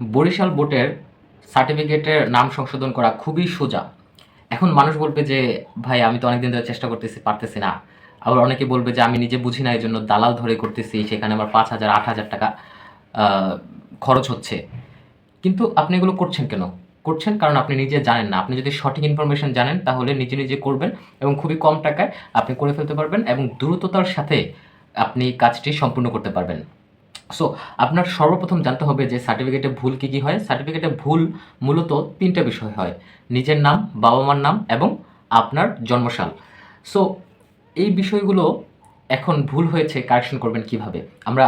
বরিশাল বোর্ডের সার্টিফিকেটের নাম সংশোধন করা খুবই সোজা। এখন মানুষ বলবে যে, ভাই, আমি তো অনেকদিন ধরে চেষ্টা করতেছি, পারতেছি না। আবার অনেকে বলবে যে, আমি নিজে বুঝি না এই জন্য দালাল ধরে করতেছি, সেখানে আমার পাঁচ হাজার, আট হাজার টাকা খরচ হচ্ছে। কিন্তু আপনি এগুলো করছেন কেন? করছেন কারণ আপনি নিজে জানেন না। আপনি যদি সঠিক ইনফরমেশন জানেন, তাহলে নিজে নিজে করবেন এবং খুবই কম টাকায় আপনি করে ফেলতে পারবেন এবং দ্রুততার সাথে আপনি কাজটি সম্পূর্ণ করতে পারবেন। সো আপনার সর্বপ্রথম জানতে হবে যে সার্টিফিকেটে ভুল কী কী হয়। সার্টিফিকেটে ভুল মূলত তিনটা বিষয় হয়। নিজের নাম বাবা মার নাম এবং আপনার জন্মসাল। সো এই বিষয়গুলো এখন ভুল হয়েছে কারেকশন করবেন কীভাবে? আমরা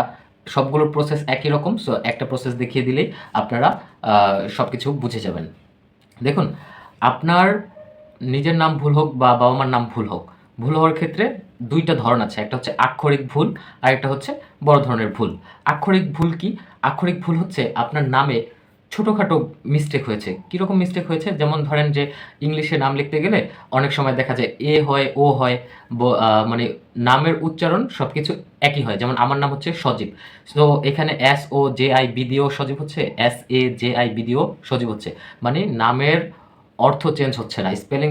সবগুলোর প্রসেস একই রকম সো একটা প্রসেস দেখিয়ে দিলেই আপনারা সব কিছু বুঝে যাবেন। দেখুন, আপনার নিজের নাম ভুল হোক বা বাবা মার নাম ভুল হোক, ভুল হওয়ার ক্ষেত্রে দুইটা ধরন আছে, একটা হচ্ছে আক্ষরিক ভুল আর একটা হচ্ছে বড় ধরনের ভুল। আক্ষরিক ভুল কি? আক্ষরিক ভুল হচ্ছে আপনার নামে ছোটোখাটো মিস্টেক হয়েছে। কীরকম মিস্টেক হয়েছে? যেমন ধরেন যে ইংলিশে নাম লিখতে গেলে অনেক সময় দেখা যায় এ হয়, ও হয় মানে নামের উচ্চারণ সব কিছু একই হয়। যেমন আমার নাম হচ্ছে সজীব। তো এখানে S O J I B দিয়েও সজীব হচ্ছে S A J I B দিয়েও সজীব হচ্ছে। মানে নামের অর্থ চেঞ্জ হচ্ছে না। স্পেলিং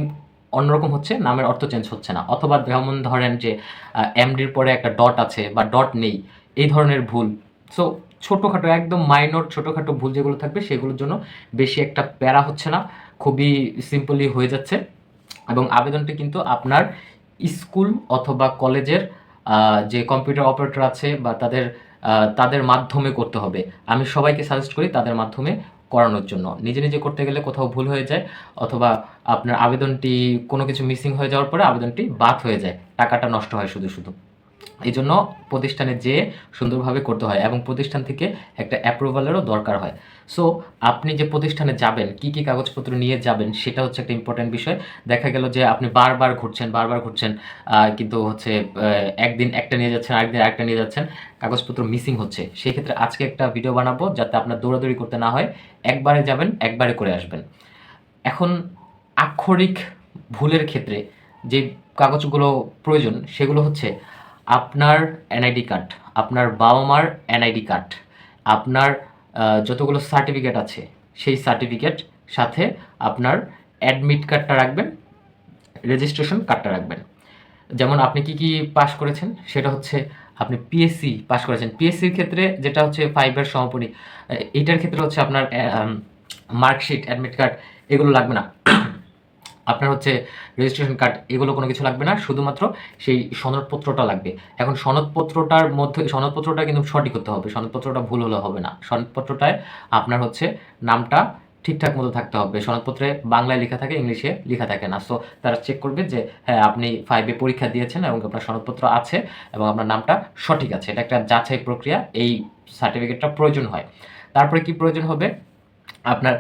অন্যরকম হচ্ছে, নামের অর্থ চেঞ্জ হচ্ছে না। অথবা যেমন ধরেন যে এমডির পরে একটা ডট আছে বা ডট নেই, এই ধরনের ভুল। সো ছোটোখাটো, একদম মাইনর ছোটোখাটো ভুল যেগুলো থাকবে, সেগুলোর জন্য বেশি একটা প্যারা হচ্ছে না। খুবই সিম্পলি হয়ে যাচ্ছে। এবং আবেদনটি কিন্তু আপনার স্কুল অথবা কলেজের যে কম্পিউটার অপারেটর আছে বা তাদের তাদের মাধ্যমে করতে হবে। আমি সবাইকে সাজেস্ট করি তাদের মাধ্যমে করানোর জন্য। নিজে নিজে করতে গেলে কোথাও ভুল হয়ে যায় অথবা আপনার আবেদনটি কোনো কিছু মিসিং হয়ে যাওয়ার পরে আবেদনটি বাদ হয়ে যায়। টাকাটা নষ্ট হয় শুধু শুধু। এই জন্য প্রতিষ্ঠানে যেয়ে সুন্দরভাবে করতে হয় এবং প্রতিষ্ঠান থেকে একটা অ্যাপ্রুভালেরও দরকার হয়। সো আপনি যে প্রতিষ্ঠানে যাবেন, কি কি কাগজপত্র নিয়ে যাবেন, সেটা হচ্ছে একটা ইম্পর্ট্যান্ট বিষয়। দেখা গেল যে আপনি বারবার ঘুরছেন বারবার ঘুরছেন কিন্তু হচ্ছে একদিন একটা নিয়ে যাচ্ছেন, আরেকদিন আরেকটা নিয়ে যাচ্ছেন, কাগজপত্র মিসিং হচ্ছে। সেই ক্ষেত্রে আজকে একটা ভিডিও বানাবো যাতে আপনার দৌড়াদৌড়ি করতে না হয়। একবারে যাবেন, একবারে করে আসবেন। এখন আক্ষরিক ভুলের ক্ষেত্রে যে কাগজগুলো প্রয়োজন, সেগুলো হচ্ছে আপনার এনআইডি কার্ড আপনার বাবা মার এনআইডি কার্ড আপনার যতগুলো সার্টিফিকেট আছে সেই সার্টিফিকেট সাথে আপনার অ্যাডমিট কার্ডটা রাখবেন রেজিস্ট্রেশন কার্ডটা রাখবেন। যেমন আপনি কি কি পাস করেছেন সেটা হচ্ছে আপনি পিএসসি পাস করেছেন। পিএসসির ক্ষেত্রে যেটা হচ্ছে ফাইভের সমাপনী আহ, এইটার ক্ষেত্রে হচ্ছে আপনার মার্কশিট অ্যাডমিট কার্ড এগুলো লাগবে না। আপনার হচ্ছে রেজিস্ট্রেশন কার্ড এগুলো কোনো কিছু লাগবে না, শুধুমাত্র সেই সনদপত্রটা লাগবে। এখন সনদপত্রটার মধ্যে, সনদপত্রটা কিন্তু সঠিক হতে হবে, সনদপত্রটা ভুল হলে হবে না। সনদপত্রটায় আপনার হচ্ছে নামটা ঠিকঠাক মতো থাকতে হবে। সনদপত্রে বাংলায় লেখা থাকে, ইংলিশে লেখা থাকে না। সো তারা চেক করবে যে হ্যাঁ আপনি ফাইভে পরীক্ষা দিয়েছেন এবং আপনার সনদপত্র আছে এবং আপনার নামটা সঠিক আছে। এটা একটা যাচাই প্রক্রিয়া, এই সার্টিফিকেটটা প্রয়োজন হয়। তারপরে কি প্রয়োজন হবে? আপনার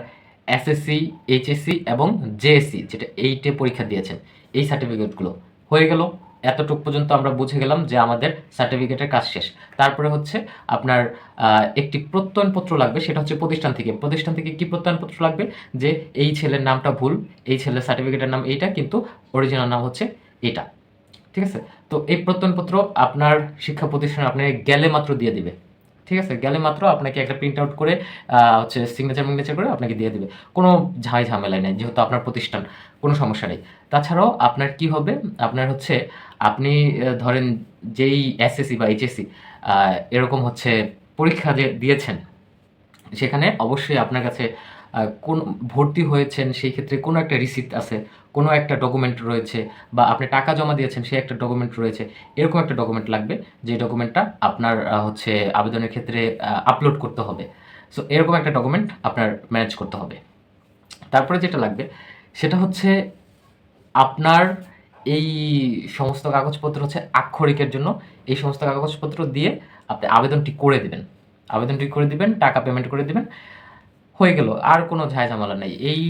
এসএসসি এইচএসসি এবং জেএসসি যেটা এইটে পরীক্ষা দিয়েছেন, এই সার্টিফিকেটগুলো হয়ে গেল, এতটুকু পর্যন্ত আমরা বুঝে গেলাম যে আমাদের সার্টিফিকেটের কাজ শেষ। তারপরে হচ্ছে আপনার একটি প্রত্যয়নপত্র লাগবে, সেটা হচ্ছে প্রতিষ্ঠান থেকে। প্রতিষ্ঠান থেকে কি প্রত্যয়নপত্র লাগবে? যে এই ছেলের নামটা ভুল, এই ছেলের সার্টিফিকেটের নাম এইটা, কিন্তু অরিজিনাল নাম হচ্ছে এটা ঠিক আছে? তো এই প্রত্যয়নপত্র আপনার শিক্ষা প্রতিষ্ঠানে আপনি গেলে মাত্র দিয়ে দিবে। ঠিক আছে? গেলে মাত্র আপনাকে একটা প্রিন্ট আউট করে হচ্ছে সিগনেচার মিগনেচার করে আপনাকে দিয়ে দেবে। কোনো ঝাই ঝামেলা নেই, যেহেতু আপনার প্রতিষ্ঠান, কোনো সমস্যা নেই। তাছাড়াও আপনার কি হবে? আপনার হচ্ছে, আপনি ধরেন যেই এসএসসি বা এইচএসসি এরকম হচ্ছে পরীক্ষা যে দিয়েছেন, সেখানে অবশ্যই আপনার কাছে কোন ভর্তি হয়েছেন, সেই ক্ষেত্রে কোনো একটা রিসিপ্ট আছে, কোনো একটা ডকুমেন্ট রয়েছে, বা আপনি টাকা জমা দিয়েছেন, সেই একটা ডকুমেন্ট রয়েছে, এরকম একটা ডকুমেন্ট লাগবে, যে ডকুমেন্টটা আপনার হচ্ছে আবেদনের ক্ষেত্রে আপলোড করতে হবে। সো এরকম একটা ডকুমেন্ট আপনার ম্যানেজ করতে হবে। তারপরে যেটা লাগবে, সেটা হচ্ছে আপনার এই সমস্ত কাগজপত্র হচ্ছে আক্ষরিকের জন্য, এই সমস্ত কাগজপত্র দিয়ে আপনি আবেদনটি করে দিবেন। আবেদনটি করে দিবেন, টাকা পেমেন্ট করে দিবেন। হয়ে গেল, আর কোনো ঝামেলা নেই। এই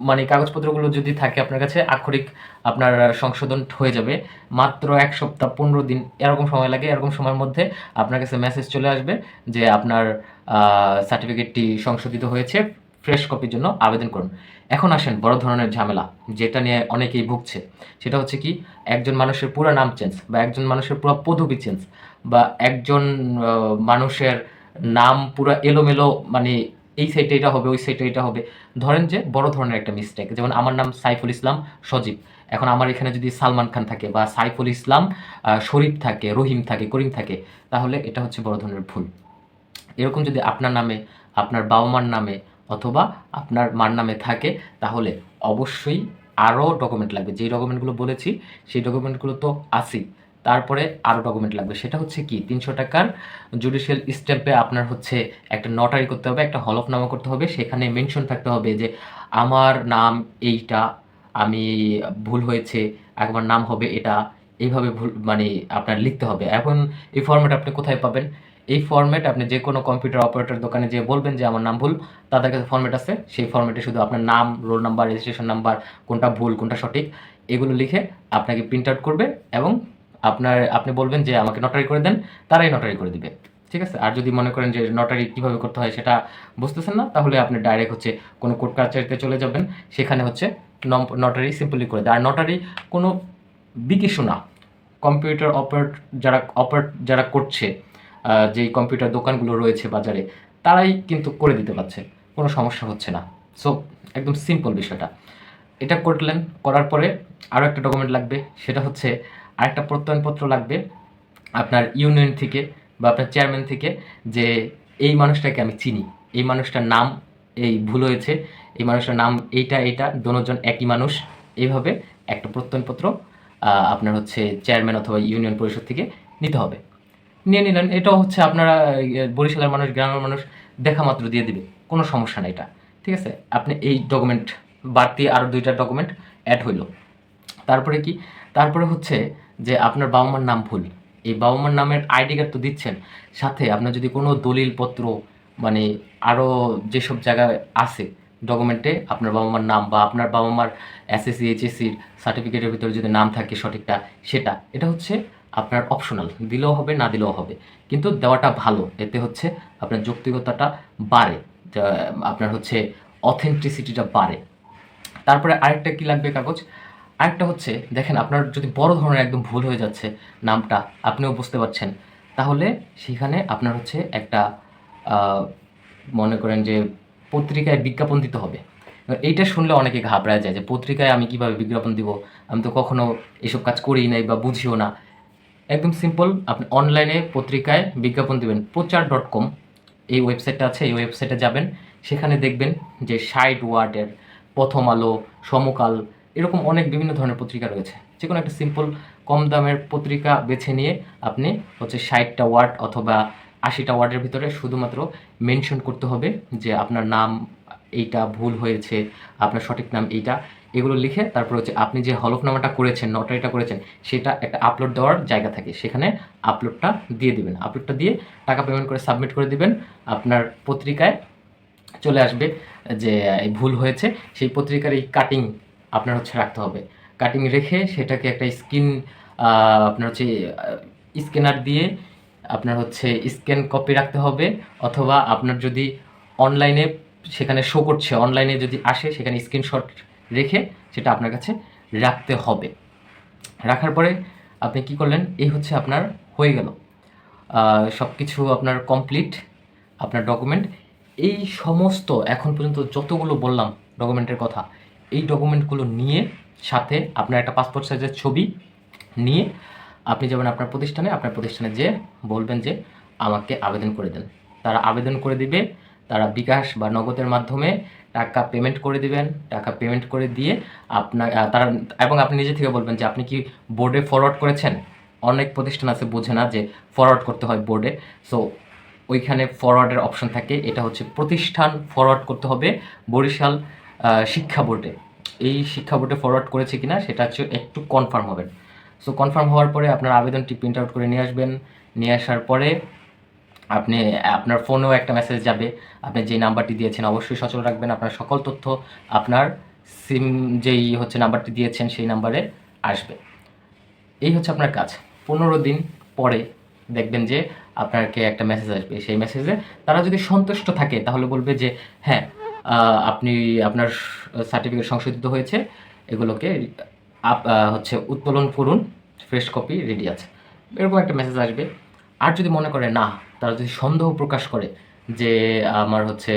মানে কাগজপত্রগুলো যদি থাকে আপনার কাছে, আক্ষরিক আপনার সংশোধন হয়ে যাবে। মাত্র এক সপ্তাহ, পনেরো দিন, এরকম সময় লাগে, এরকম সময়ের মধ্যে আপনার কাছে মেসেজ চলে আসবে যে আপনার সার্টিফিকেটটি সংশোধিত হয়েছে ফ্রেশ কপির জন্য আবেদন করুন। এখন আসেন বড় ধরনের ঝামেলা, যেটা নিয়ে অনেকেই ভুগছে। সেটা হচ্ছে কি, একজন মানুষের পুরো নাম চেঞ্জ বা একজন মানুষের পুরো পদবি চেঞ্জ বা একজন মানুষের নাম পুরো এলোমেলো মানে এই সাইডে এটা হবে, ওই সাইডে এটা হবে। ধরেন যে বড় ধরনের একটা মিস্টেক যেমন আমার নাম সাইফুল ইসলাম সজীব। এখন আমার এখানে যদি সালমান খান থাকে বা সাইফুল ইসলাম শরীফ থাকে, রহিম থাকে, করিম থাকে, তাহলে এটা হচ্ছে বড় ধরনের ভুল। এরকম যদি আপনার নামে, আপনার বাবা মার নামে অথবা আপনার মার নামে থাকে, তাহলে অবশ্যই আরও ডকুমেন্ট লাগবে। যেই ডকুমেন্টগুলো বলেছি, সেই ডকুমেন্টগুলো তো আছেই। তারপরে আরও ডকুমেন্ট লাগবে। সেটা হচ্ছে কি? তিনশো টাকার জুডিশিয়াল স্ট্যাম্পে আপনার হচ্ছে একটা নটারি করতে হবে, একটা হলফনামা করতে হবে। সেখানে মেনশন থাকতে হবে যে, আমার নাম এইটা, আমি ভুল হয়েছে একবার নাম হবে এটা। এইভাবে ভুল মানে আপনার লিখতে হবে। এখন এই ফর্ম্যাট আপনি কোথায় পাবেন? এই ফর্ম্যাট আপনি যে কোনো কম্পিউটার অপারেটর দোকানে যে বলবেন যে, আমার নাম ভুল। তাদের কাছে ফর্ম্যাট আছে। সেই ফর্ম্যাটে শুধু আপনার নাম রোল নাম্বার রেজিস্ট্রেশন নাম্বার কোনটা ভুল, কোনটা সঠিক, এগুলো লিখে আপনাকে প্রিন্ট আউট করবে এবং আপনার, আপনি বলবেন যে আমাকে নটারি করে দেন, তারাই নটারি করে দিবে। ঠিক আছে? আর যদি মনে করেন যে নটারি কীভাবে করতে হয় সেটা বুঝতেছেন না, তাহলে আপনি ডাইরেক্ট হচ্ছে কোনো কোর্ট কাছারিতে চলে যাবেন। সেখানে হচ্ছে নটারি সিম্পলি করে দেয়। আর নটারি কোনো বিকিশু না। কম্পিউটার অপারেট যারা অপারেট যারা করছে যেই কম্পিউটার দোকানগুলো রয়েছে বাজারে, তারাই কিন্তু করে দিতে পারছে। কোনো সমস্যা হচ্ছে না। সো একদম সিম্পল বিষয়টা। এটা করলেন, করার পরে আরও একটা ডকুমেন্ট লাগবে। সেটা হচ্ছে আরেকটা প্রত্যয়নপত্র লাগবে আপনার ইউনিয়ন থেকে বা আপনার চেয়ারম্যান থেকে যে এই মানুষটাকে আমি চিনি। এই মানুষটার নাম এই ভুল হয়েছে। এই মানুষটার নাম এইটা এইটা দোনোজন একই মানুষ। এইভাবে একটা প্রত্যয়নপত্র আপনার হচ্ছে চেয়ারম্যান অথবা ইউনিয়ন পরিষদ থেকে নিতে হবে। নিয়ে নিলেন। এটাও হচ্ছে আপনারা বরিশালের মানুষ, গ্রামের মানুষ দেখা মাত্র দিয়ে দিবে। কোনো সমস্যা নেই এটা। ঠিক আছে? আপনি এই ডকুমেন্ট বাড়তি আরও দুইটা ডকুমেন্ট অ্যাড হইল। তারপরে কি? তারপরে হচ্ছে যে আপনার বাবা মার নাম ভুল। এই বাবা মার নামের আইডি কার্ড তো দিচ্ছেন। সাথে আপনার যদি কোনো দলিলপত্র মানে আরও যেসব জায়গায় আছে ডকুমেন্টে আপনার বাবা মার নাম বা আপনার বাবা মার এসএসসি এইচএসসির সার্টিফিকেটের ভিতরে যদি নাম থাকে সঠিকটা, সেটা, এটা হচ্ছে আপনার অপশনাল দিলেও হবে, না দিলেও হবে। কিন্তু দেওয়াটা ভালো। এতে হচ্ছে আপনার যৌক্তিকতাটা বাড়ে। আপনার হচ্ছে অথেন্টিসিটিটা বাড়ে। তারপরে আরেকটা কী লাগবে কাগজ? আরেকটা হচ্ছে, দেখেন আপনার যদি বড় ধরনের একদম ভুল হয়ে যাচ্ছে নামটা, আপনিও বুঝতে পারছেন। তাহলে সেখানে আপনার হচ্ছে একটা মনে করেন যে পত্রিকায় বিজ্ঞাপন দিতে হবে। এইটা শুনলে অনেকে ঘাবড়ায় যায় যে পত্রিকায় আমি কীভাবে বিজ্ঞাপন দিব? আমি তো কখনো এসব কাজ করি নাই বা বুঝিও না। একদম সিম্পল আপনি অনলাইনে পত্রিকায় বিজ্ঞাপন দিবেন। প্রচার ডট কম এই ওয়েবসাইটটা আছে, এই ওয়েবসাইটে যাবেন। সেখানে দেখবেন যে সাইড ওয়ার্ডের প্রথম আলো, সমকাল এরকম অনেক বিভিন্ন ধরনের পত্রিকা রয়েছে। যে কোনো একটা সিম্পল কম দামের পত্রিকা বেছে নিয়ে আপনি হচ্ছে ষাটটা ওয়ার্ড অথবা আশিটা ওয়ার্ডের ভিতরে শুধুমাত্র মেনশন করতে হবে যে আপনার নাম এইটা ভুল হয়েছে, আপনার সঠিক নাম এইটা। এগুলো লিখে তারপর হচ্ছে আপনি যে হলফনামাটা করেছেন নটারিটা করেছেন, সেটা একটা আপলোড দেওয়ার জায়গা থাকে। সেখানে আপলোডটা দিয়ে দিবেন। আপলোডটা দিয়ে টাকা পেমেন্ট করে সাবমিট করে দিবেন। আপনার পত্রিকায় চলে আসবে যে ভুল হয়েছে। সেই পত্রিকার এই কাটিং আপনার হচ্ছে রাখতে হবে। কাটিং রেখে সেটাকে একটা স্ক্রিন আপনার হচ্ছে স্ক্যানার দিয়ে আপনার হচ্ছে স্ক্যান কপি রাখতে হবে। অথবা আপনার যদি অনলাইনে সেখানে শো করছে অনলাইনে যদি আসে, সেখানে স্ক্রিনশট রেখে সেটা আপনার কাছে রাখতে হবে। রাখার পরে আপনি কি করলেন? এই হচ্ছে আপনার হয়ে গেল। সব কিছু আপনার কমপ্লিট আপনার ডকুমেন্ট এই সমস্ত, এখন পর্যন্ত যতগুলো বললাম ডকুমেন্টের কথা এই ডকুমেন্টগুলো নিয়ে সাথে আপনার একটা পাসপোর্ট সাইজের ছবি নিয়ে আপনি যাবেন আপনার প্রতিষ্ঠানে আপনার প্রতিষ্ঠানে যে বলবেন যে আমাকে আবেদন করে দেন। তারা আবেদন করে দিবে, তারা বিকাশ বা নগদের মাধ্যমে টাকা পেমেন্ট করে দিবেন, টাকা পেমেন্ট করে দিয়ে আপনার তারা, এবং আপনি নিজে থেকে বলবেন যে আপনি কি বোর্ডে ফরওয়ার্ড করেছেন? অনেক প্রতিষ্ঠান আছে বোঝে না যে ফরওয়ার্ড করতে হয় বোর্ডে সো ওইখানে ফরওয়ার্ডের অপশন থাকে। এটা হচ্ছে প্রতিষ্ঠান ফরওয়ার্ড করতে হবে। বরিশাল শিক্ষা বোর্ডে। এই শিক্ষা বোর্ডে ফরওয়ার্ড করেছে কিনা সেটা হচ্ছে একটু কনফার্ম হবেন সো কনফার্ম হওয়ার পরে আপনার আবেদনটি প্রিন্ট আউট করে নিয়ে আসবেন। নিয়ে আসার পরে আপনি, আপনার ফোনেও একটা মেসেজ যাবে। আপনি যেই নাম্বারটি দিয়েছেন অবশ্যই সচল রাখবেন। আপনার সকল তথ্য আপনার সিম যেই হচ্ছে নাম্বারটি দিয়েছেন সেই নাম্বারে আসবে। এই হচ্ছে আপনার কাজ। পনেরো দিন পরে দেখবেন যে আপনাকে একটা মেসেজ আসবে। সেই মেসেজে তারা যদি সন্তুষ্ট থাকে তাহলে বলবে যে হ্যাঁ আপনি আপনার সার্টিফিকেট সংশোধিত হয়েছে, এগুলোকে আপ হচ্ছে উত্তোলন করুন ফ্রেশ কপি রেডি আছে। এরকম একটা মেসেজ আসবে। আর যদি মনে করে না, তারা যদি সন্দেহ প্রকাশ করে যে আমার হচ্ছে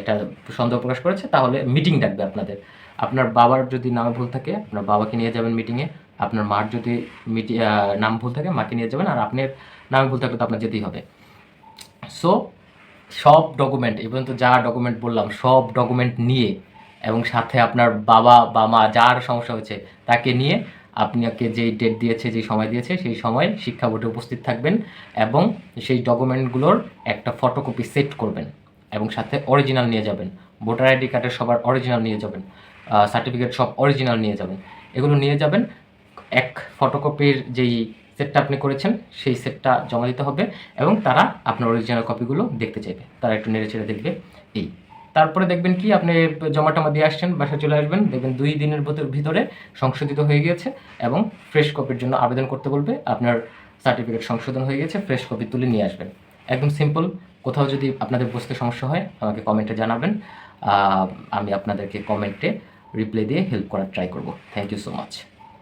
এটা সন্দেহ প্রকাশ করেছে, তাহলে মিটিং ডাকবে আপনাদের। আপনার বাবার যদি নামে ভুল থাকে, আপনার বাবাকে নিয়ে যাবেন মিটিংয়ে আপনার মার যদি মিটি নাম ভুল থাকে, মাকে নিয়ে যাবেন, আর আপনার নামে ভুল থাকলে তো আপনার যেতেই হবে। সো সব ডকুমেন্ট এই পর্যন্ত যা ডকুমেন্ট বললাম, সব ডকুমেন্ট নিয়ে এবং সাথে আপনার বাবা বা মা যার সমস্যা হয়েছে তাকে নিয়ে আপনাকে যেই ডেট দিয়েছে, যেই সময় দিয়েছে, সেই সময় শিক্ষা বোর্ডে উপস্থিত থাকবেন এবং সেই ডকুমেন্টগুলোর একটা ফটোকপি সেট করবেন এবং সাথে অরিজিনাল নিয়ে যাবেন। ভোটার আইডি কার্ডের সবার অরিজিনাল নিয়ে যাবেন সার্টিফিকেট সব অরিজিনাল নিয়ে যাবেন। এগুলো নিয়ে যাবেন, এক ফটোকপির যেই সেটটা আপনি করেছেন, সেই সেটটা জমা দিতে হবে এবং তারা আপনার অরিজিনাল কপিগুলো দেখতে চাইবে। তারা একটু নেড়ে চেড়ে দেখবে এই। তারপরে দেখবেন কি, আপনি জমা টমা দিয়ে আসছেন, বাসায় চলে আসবেন, দেখবেন দুই দিনের ভিতর- ভিতরে সংশোধিত হয়ে গিয়েছে এবং ফ্রেশ কপির জন্য আবেদন করতে বলবে, আপনার সার্টিফিকেট সংশোধন হয়ে গেছে ফ্রেশ কপি তুলে নিয়ে আসবেন। একদম সিম্পল কোথাও যদি আপনাদের বুঝতে সমস্যা হয়, আমাকে কমেন্টে জানাবেন আমি আপনাদেরকে কমেন্টে রিপ্লাই দিয়ে হেল্প করার ট্রাই করব। Thank you so much